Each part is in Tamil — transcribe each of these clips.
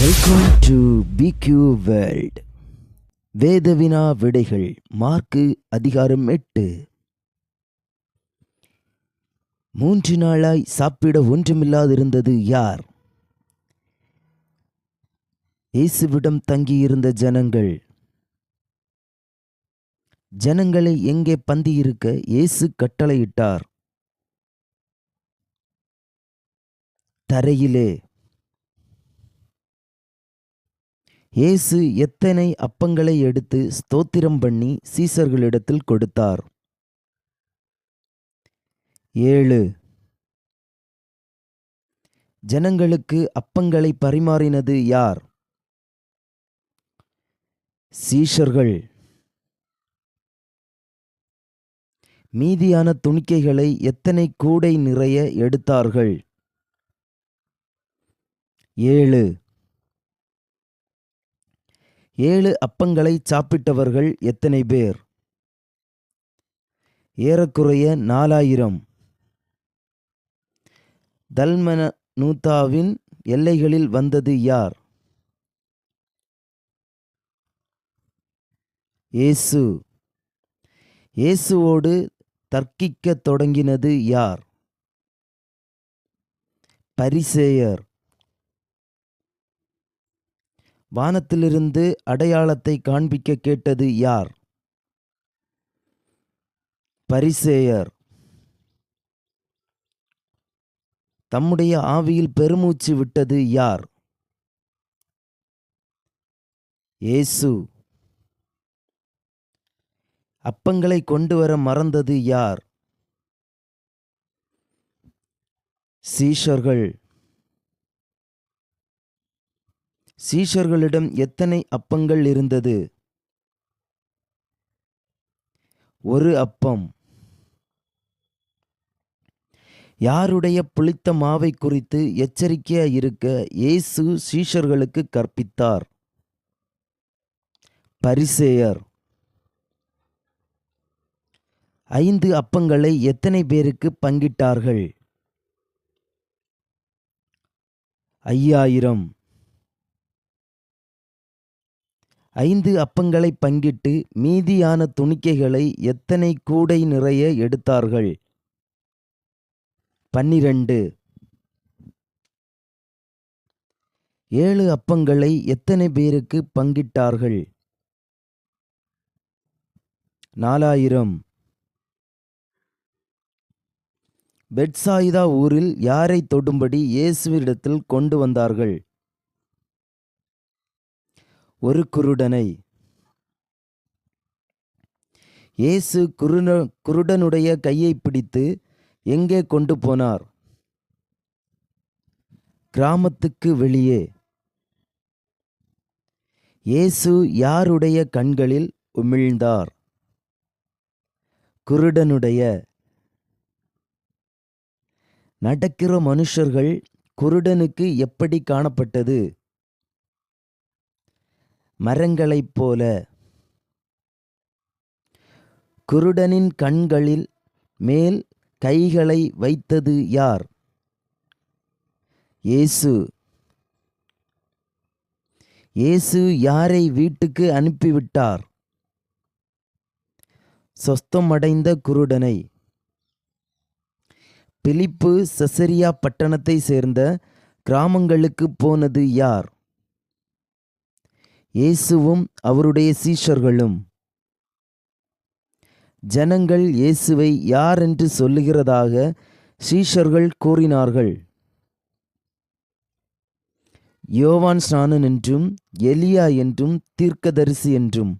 வெல்கம் டு பிக்யூ வேர்ல்ட் வேதவினா விடைகள் மார்க்கு அதிகாரம் எட்டு. மூன்று நாளாய் சாப்பிட ஒன்றுமில்லாதிருந்தது யார்? இயேசுவிடம் தங்கியிருந்த ஜனங்கள். ஜனங்களை எங்கே பந்தியிருக்க இயேசு கட்டளையிட்டார்? தரையிலே. இயேசு எத்தனை அப்பங்களை எடுத்து ஸ்தோத்திரம் பண்ணி சீசர்களிடத்தில் கொடுத்தார்? ஏழு. ஜனங்களுக்கு அப்பங்களை பரிமாறினது யார்? சீஷர்கள். மீதியான துணிக்கைகளை எத்தனை கூடை நிறைய எடுத்தார்கள்? ஏழு. ஏழு அப்பங்களை சாப்பிட்டவர்கள் எத்தனை பேர்? ஏறக்குறைய நாலாயிரம். தல்மன நூத்தாவின் எல்லைகளில் வந்தது யார்? இயேசு இயேசுவோடு தர்க்கிக்கத் தொடங்கினது யார்? பரிசேயர். வானத்திலிருந்து அடையாளத்தை காண்பிக்க கேட்டது யார்? பரிசேயர். தம்முடைய ஆவியில் பெருமூச்சு விட்டது யார்? ஏசு அப்பங்களை கொண்டு வர மறந்தது யார்? சீஷர்கள். சீஷர்களிடம் எத்தனை அப்பங்கள் இருந்தது? ஒரு அப்பம். யாருடைய புளித்த மாவை குறித்து எச்சரிக்கையாக இருக்க இயேசு சீஷர்களுக்கு கற்பித்தார்? பரிசேயர். ஐந்து அப்பங்களை எத்தனை பேருக்கு பங்கிட்டார்கள்? ஐயாயிரம். ஐந்து அப்பங்களை பங்கிட்டு மீதியான துணிக்கைகளை எத்தனை கூடை நிறைய எடுத்தார்கள்? பன்னிரண்டு. ஏழு அப்பங்களை எத்தனை பேருக்கு பங்கிட்டார்கள்? நாலாயிரம். பெட்சாயிதா ஊரில் யாரை தொடும்படி இயேசுவிடத்தில் கொண்டு வந்தார்கள்? ஒரு குருடனை. இயேசு குருட குருடனுடைய கையை பிடித்து எங்கே கொண்டு போனார்? கிராமத்துக்கு வெளியே. இயேசு யாருடைய கண்களில் உமிழ்ந்தார்? குருடனுடைய. நடக்கிற மனுஷர்கள் குருடனுக்கு எப்படி காணப்பட்டது? மரங்களைப் போல குருடனின் கண்களில் மேல் கைகளை வைத்தது யார்? இயேசு. இயேசு யாரை வீட்டுக்கு அனுப்பிவிட்டார்? சொஸ்தமடைந்த குருடனை. பிலிப்பு சசரியா பட்டணத்தை சேர்ந்த கிராமங்களுக்கு போனது யார்? இயேசுவும் அவருடைய சீஷர்களும். ஜனங்கள் இயேசுவை யார் என்று சொல்லுகிறதாக சீஷர்கள் கூறினார்கள். யோவான் ஸ்நானன் என்றும் எலியா என்றும் தீர்க்கதரிசி என்றும்.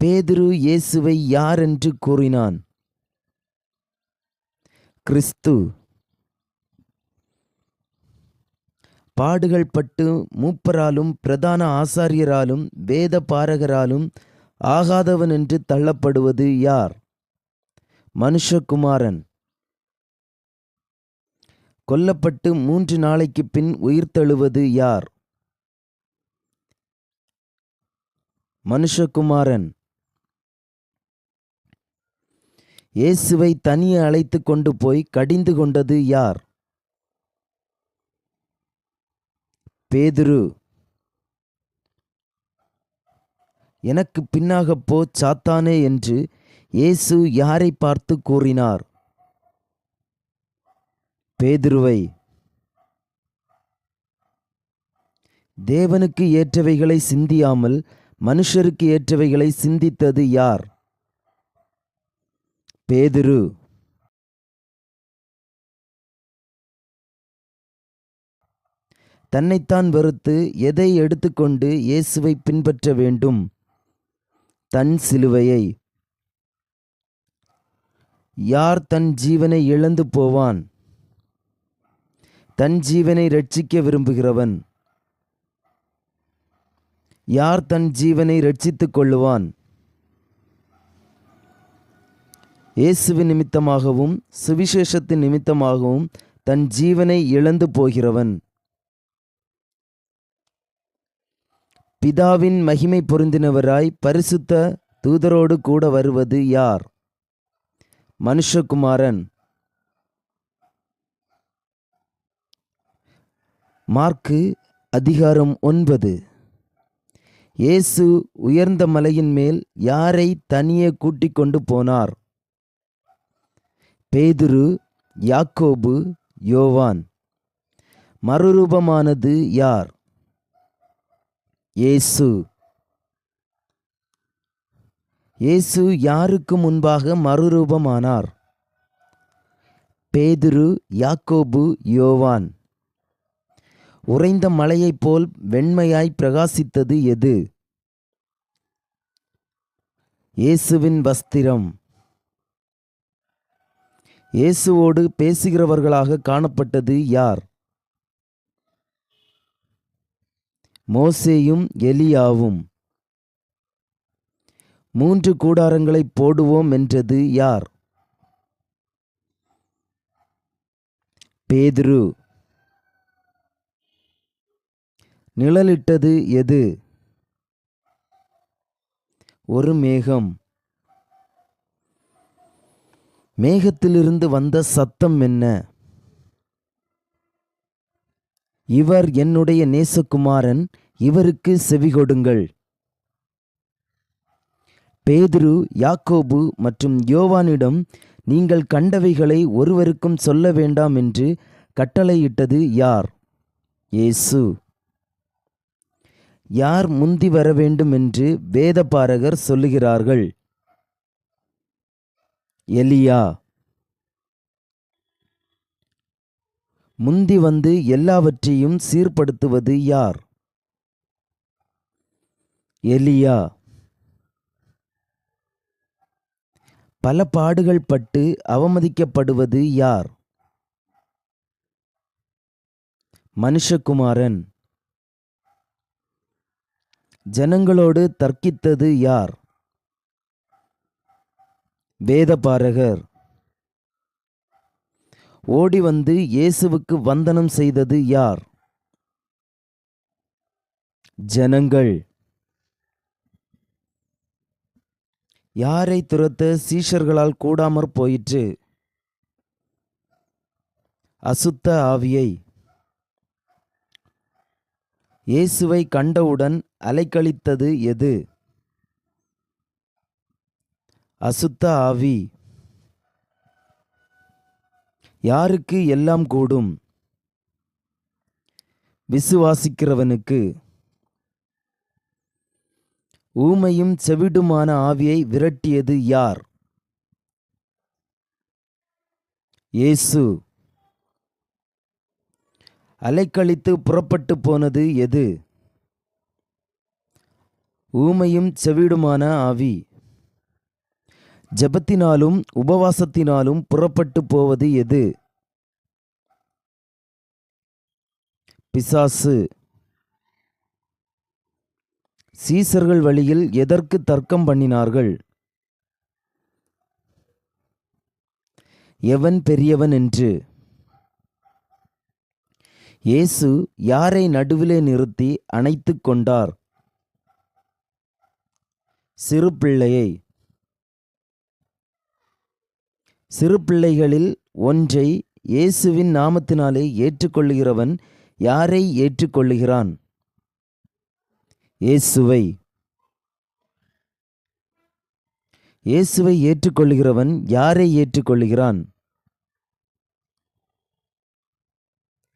பேதுரு இயேசுவை யார் என்று கூறினான்? கிறிஸ்து. பாடுகள் பட்டு மூப்பராலும் பிரதான ஆசாரியராலும் வேத பாரகராலும் ஆகாதவன் என்று தள்ளப்படுவது யார்? மனுஷகுமாரன். கொல்லப்பட்டு மூன்று நாளைக்கு பின் உயிர்த்தெழுவது யார்? மனுஷகுமாரன். இயேசுவை தனியே அழைத்து கொண்டு போய் கடிந்து கொண்டது யார்? பேதுரு. எனக்கு பின்னாகப் போ சாத்தானே என்று இயேசு யாரை பார்த்து கூறினார்? பேதுருவை. தேவனுக்கு ஏற்றவைகளை சிந்தியாமல் மனுஷருக்கு ஏற்றவைகளை சிந்தித்தது யார்? பேதுரு. தன்னைத்தான் வெறுத்து எதை எடுத்துக்கொண்டு இயேசுவை பின்பற்ற வேண்டும்? தன் சிலுவையை. யார் தன் ஜீவனை இழந்து போவான்? தன் ஜீவனை ரட்சிக்க விரும்புகிறவன். யார் தன் ஜீவனை ரட்சித்துக் கொள்ளுவான்? இயேசுவின் நிமித்தமாகவும் சுவிசேஷத்தின் நிமித்தமாகவும் தன் ஜீவனை இழந்து போகிறவன். பிதாவின் மகிமை பொருந்தினவராய் பரிசுத்த தூதரோடு கூட வருவது யார்? மனுஷகுமாரன். மார்க்கு அதிகாரம் ஒன்பது. இயேசு உயர்ந்த மலையின் மேல் யாரை தனியே கூட்டிக் கொண்டு போனார்? பேதுரு யாக்கோபு யோவான். மறுரூபமானது யார்? இயேசு. இயேசு யாருக்கு முன்பாக மறுரூபமானார்? பேதுரு யாக்கோபு யோவான். உறைந்த மலையைப் போல் வெண்மையாய் பிரகாசித்தது எது? இயேசுவின் வஸ்திரம். இயேசுவோடு பேசுகிறவர்களாக காணப்பட்டது யார்? மோசேயும் எலியாவும். மூன்று கூடாரங்களை போடுவோம் என்றது யார்? பேதுரு. நிழலிட்டது எது? ஒரு மேகம். மேகத்திலிருந்து வந்த சத்தம் என்ன? இவர் என்னுடைய நேசகுமாரன் இவருக்கு செவிகொடுங்கள் பேதுரு யாக்கோபு மற்றும் யோவானிடம் நீங்கள் கண்டவைகளை ஒருவருக்கும் சொல்ல வேண்டாம் என்று கட்டளையிட்டது யார்? இயேசு. யார் முந்தி வர வேண்டும் என்று வேதபாரகர் சொல்லுகிறார்கள். எலியா. முந்தி வந்து எல்லாவற்றையும் சீர்படுத்துவது யார்? எலியா. பல பாடுகள் பட்டு அவமதிக்கப்படுவது யார்? மனுஷகுமாரன். ஜனங்களோடு தர்க்கித்தது யார்? வேதபாரகர். ஓடி வந்து இயேசுவுக்கு வந்தனம் செய்தது யார்? ஜனங்கள். யாரை துரத்த சீஷர்களால் கூடாமற் போயிற்று? அசுத்த ஆவியை. இயேசுவை கண்டவுடன் அலைக்கழித்தது எது? அசுத்த ஆவி. யாருக்கு எல்லாம் கூடும்? விசுவாசிக்கிறவனுக்கு. ஊமையும் செவிடுமான ஆவியை விரட்டியது யார்? இயேசு. அலைக்கழித்து புறப்பட்டு போனது எது? ஊமையும் செவிடுமான ஆவி. ஜெபத்தினாலும் உபவாசத்தினாலும் புறப்பட்டு போவது எது? பிசாசு. சீசர்கள் வழியில் எதற்கு தர்க்கம் பண்ணினார்கள்? எவன் பெரியவன் என்று. இயேசு யாரை நடுவிலே நிறுத்தி அணைத்து கொண்டார்? சிறு பிள்ளையை. சிறு பிள்ளைகளில் ஒன்றை இயேசுவின் நாமத்தினாலே ஏற்றுக்கொள்ளுகிறவன் யாரை ஏற்றுக்கொள்ளுகிறான்? இயேசுவை. இயேசுவை ஏற்றுக்கொள்ளுகிறவன் யாரை ஏற்றுக்கொள்ளுகிறான்?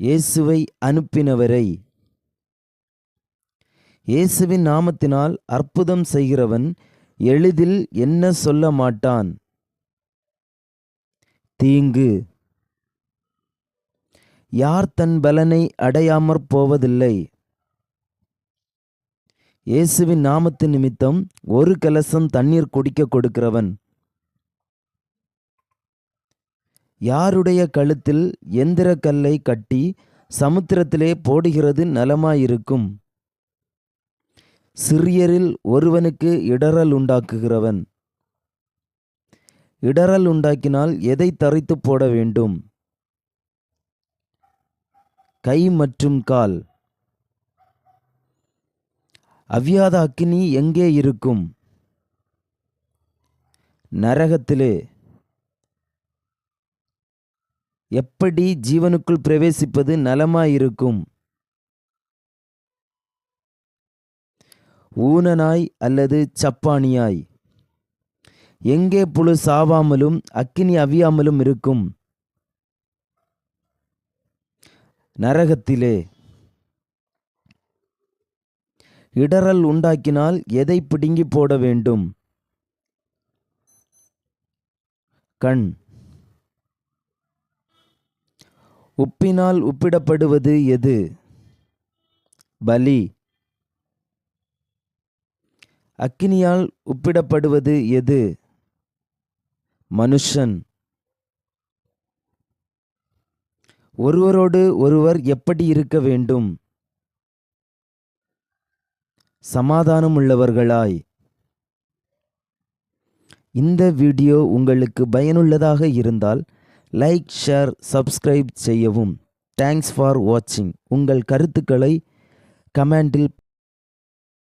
இயேசுவை அனுப்பினவரை. இயேசுவின் நாமத்தினால் அற்புதம் செய்கிறவன் எளிதில் என்ன சொல்ல மாட்டான்? தீங்கு. யார் தன் பலனை அடையாமற் போவதில்லை? இயேசுவின் நாமத்து நிமித்தம் ஒரு கலசம் தண்ணீர் குடிக்க கொடுக்கிறவன். யாருடைய கழுத்தில் எந்திர கல்லை கட்டி சமுத்திரத்திலே போடுகிறது நலமாயிருக்கும். சிறியரில் ஒருவனுக்கு இடரல் உண்டாக்குகிறவன். இடறல் உண்டாக்கினால் எதை தரித்து போட வேண்டும்? கை மற்றும் கால். அவ்வியாத அக்கினி எங்கே இருக்கும்? நரகத்திலே. எப்படி ஜீவனுக்குள் பிரவேசிப்பது நலமாயிருக்கும்? ஊனனாய் அல்லது சப்பானியாய். எங்கே புழு சாவாமலும் அக்கினி அவியாமலும் இருக்கும்? நரகத்திலே. இடறல் உண்டாக்கினால் எதை பிடுங்கி போட வேண்டும்? கண். உப்பினால் உப்பிடப்படுவது எது? பலி. அக்கினியால் உப்பிடப்படுவது எது? மனுஷன். ஒருவரோடு ஒருவர் எப்படி இருக்க வேண்டும்? சமாதானம் உள்ளவர்களாய் இந்த வீடியோ உங்களுக்கு பயனுள்ளதாக இருந்தால் லைக் ஷேர் சப்ஸ்கிரைப் செய்யவும். தேங்க்ஸ் ஃபார் வாட்சிங் உங்கள் கருத்துக்களை கமெண்டில்